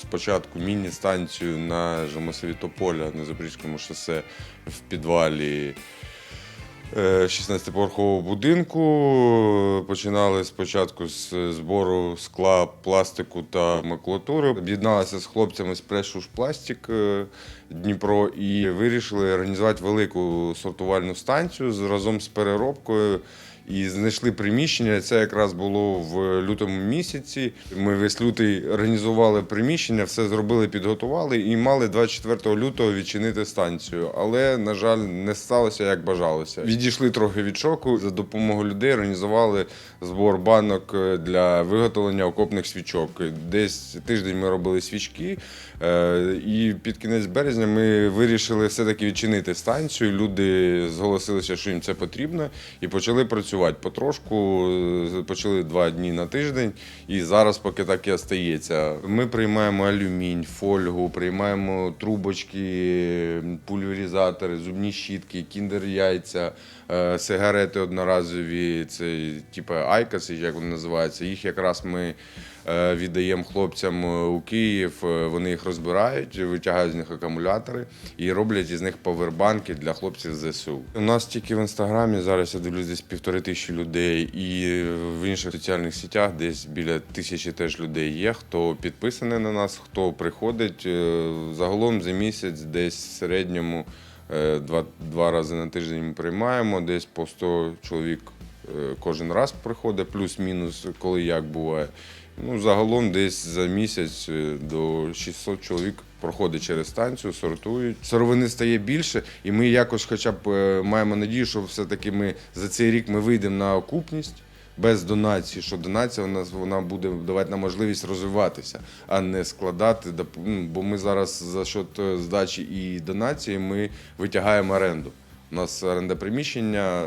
спочатку міні-станцію на Жамосовітополя на Запорізькому шосе в підвалі. е, 16-поверхового будинку починали спочатку з збору скла, пластику та макулатури. Об'єдналися з хлопцями з Прешуш Пластик е, Дніпро і вирішили організувати велику сортувальну станцію разом з переробкою. І знайшли приміщення. Це якраз було в лютому місяці. Ми весь лютий організували приміщення, все зробили, підготували і мали 24 лютого відчинити станцію. Але, на жаль, не сталося як бажалося. Відійшли трохи від шоку. За допомогою людей організували збор банок е, для виготовлення окопних свічок. Десь тиждень ми робили свічки, е, і під кінець березня ми вирішили все-таки відчинити станцію. Люди зголосилися, що їм це потрібно, і почали працювати потрошку. е, Почали два дні на тиждень, і зараз поки так і остається. Ми приймаємо алюмінь, фольгу, приймаємо трубочки, пульверізатори, зубні щітки, кіндер-яйця, сигарети одноразові, це типу айкаси, як вони називаються. Їх якраз ми е, віддаємо хлопцям е, у Київ. е, Вони їх розбирають, витягають з них акумулятори і роблять із них повербанки для хлопців ЗСУ. У нас тільки в інстаграмі зараз я дивлюсь десь півтори тисячі людей, і в інших соціальних сітях десь біля тисячі теж людей є. Хто підписаний на нас, хто приходить. Е, Загалом за місяць десь в середньому е, два, два рази на тиждень ми приймаємо, десь по 100 чоловік е, кожен раз приходить, плюс-мінус, коли як буває. Ну, загалом десь за місяць е, до 600 чоловік проходить через станцію, сортують. Сировини стає більше, і ми якось хоча б е, маємо надію, що все-таки ми за цей рік ми вийдемо на окупність. Без донації, що донація у нас вона буде давати нам можливість розвиватися, а не складати. ну, Бо ми зараз за счет е, здачі і донації ми витягаємо оренду. У нас оренда приміщення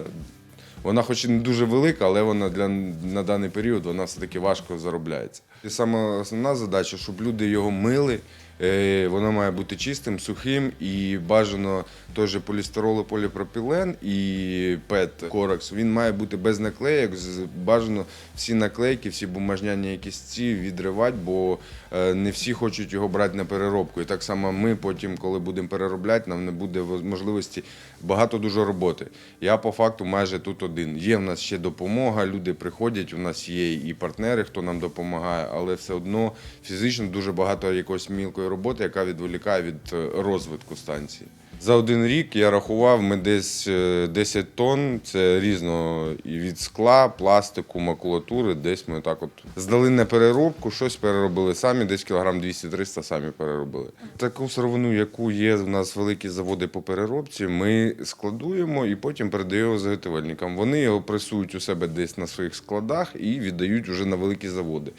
вона хоч і не дуже велика, але вона для на даний період вона все-таки важко заробляється. І саме основна задача, щоб люди його мили. Е, Воно має бути чистим, сухим і бажано же полістирол, поліпропілен і пет корекс. Він має бути без наклеїк. з- Бажано всі наклейки, всі бумажняні якісь ці відривати, бо е, не всі хочуть його брати на переробку. І так само ми потім, коли будемо переробляти, нам не буде можливості багато дуже роботи. Я по факту майже тут один. Є в нас ще допомога, люди приходять, у нас є і партнери, хто нам допомагає, але все одно фізично дуже багато якоїсь мілкої роботи, яка відволікає від е, розвитку станції. За один рік я рахував, ми десь е, 10 тонн, це різно і від скла, пластику, макулатури, десь ми так от здали на переробку, щось переробили самі, десь кілограм 200-300 самі переробили. Таку сировину, яку є в нас великі заводи по переробці, ми складуємо і потім передаємо заготівельникам. Вони його пресують у себе десь на своїх складах і віддають вже на великі заводи.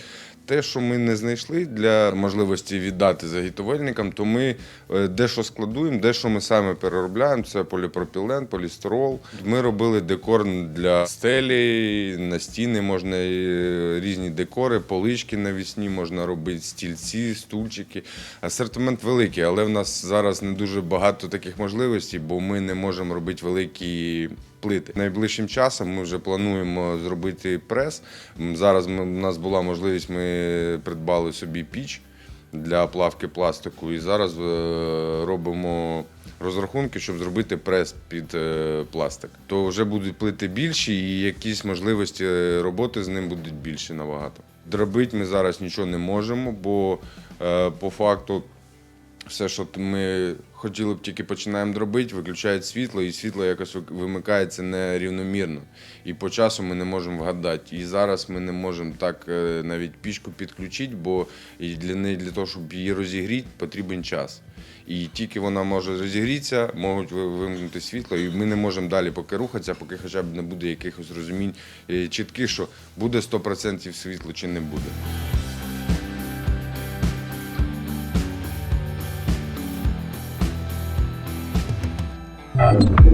Те, що ми не знайшли для можливості віддати заготовельникам, то ми е, дещо складуємо, дещо ми саме переробляємо. Це поліпропілен, полістирол. Ми робили декор для стелі, на стіни можна е, різні декори, полички навісні можна робити, стільці, стульчики. Асортимент великий, але в нас зараз не дуже багато таких можливостей, бо ми не можемо робити великі плити. Найближчим часом ми вже плануємо зробити прес. Зараз у нас була можливість, ми придбали собі піч для плавки пластику, і зараз е, робимо розрахунки, щоб зробити прес під е, пластик. То вже будуть плити більші, і якісь можливості е, роботи з ним будуть більші набагато. Дробити ми зараз нічого не можемо, бо по факту все, що ми хотіли б тільки починаємо дробити, виключають світло, і світло якось вимикається нерівномірно. І по часу ми не можемо вгадати. І зараз ми не можемо так е, навіть пічку підключити, бо і для неї для того, щоб її розігріти, потрібен час. І тільки вона може розігрітися, можуть ви- вимкнути світло, і ми не можемо далі поки рухатися, поки хоча б не буде якихось розумінь е, чітких, що буде 100% світло чи не буде. Uh,